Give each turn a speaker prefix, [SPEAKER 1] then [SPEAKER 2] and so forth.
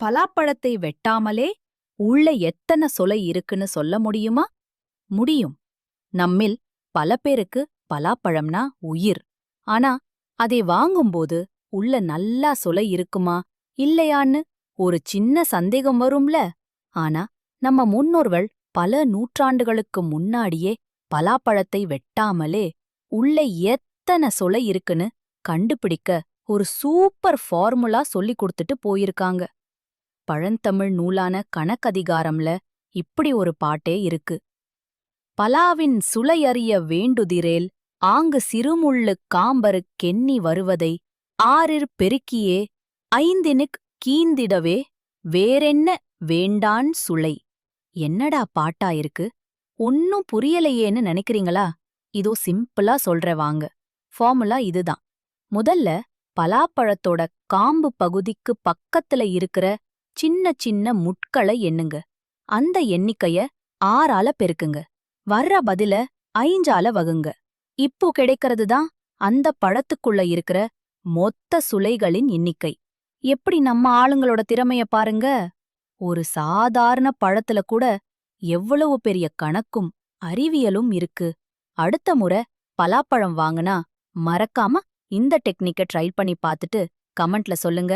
[SPEAKER 1] பலாப்பழத்தை வெட்டாமலே உள்ள எத்தனை சொலை இருக்குன்னு சொல்ல முடியுமா? முடியும். நம்மில் பல பேருக்கு பலாப்பழம்னா உயிர். ஆனா அதை வாங்கும்போது உள்ள நல்லா சொலை இருக்குமா? இல்லையான்னு ஒரு சின்ன சந்தேகம் வரும்ல. ஆனா நம்ம முன்னோர்கள் பல நூற்றாண்டுகளுக்கு முன்னாடியே பலாப்பழத்தை வெட்டாமலே உள்ள எத்தனை சொலை இருக்குன்னு கண்டுபிடிக்க ஒரு சூப்பர் ஃபார்முலா சொல்லிக் கொடுத்துட்டு போயிருக்காங்க. பழந்தமிழ் நூலான கணக்கதிகாரம்ல இப்படி ஒரு பாட்டே இருக்கு. பலாவின் சுளையறிய வேண்டுதிரேல் ஆங்கு சிறுமுள்ளு காம்பரு கென்னி வருவதை ஆறிற் பெருக்கியே ஐந்தினுக் கீந்திடவே வேறென்ன வேண்டான் சுளை. என்னடா பாட்டா இருக்கு? ஒன்னும் புரியலையேன்னு நினைக்கிறீங்களா? இதோ சிம்பிளா சொல்ற வாங்க. ஃபார்முலா இதுதான். முதல்ல பலாப்பழத்தோட காம்பு பகுதிக்கு பக்கத்துல இருக்கிற சின்ன சின்ன முட்களை எண்ணுங்க. அந்த எண்ணிக்கைய ஆறால பெருக்குங்க. வர்ற பதில ஐஞ்சால வகுங்க. இப்போ கிடைக்கிறது தான் அந்த பழத்துக்குள்ள இருக்கிற மொத்த சுளைகளின் எண்ணிக்கை. எப்படி நம்ம ஆளுங்களோட திறமைய பாருங்க. ஒரு சாதாரண பழத்துல கூட எவ்வளவு பெரிய கணக்கும் அறிவியலும் இருக்கு. அடுத்த முறை பலாப்பழம் வாங்குனா மறக்காம இந்த டெக்னிக்க ட்ரை பண்ணி பார்த்துட்டு கமெண்ட்ல சொல்லுங்க.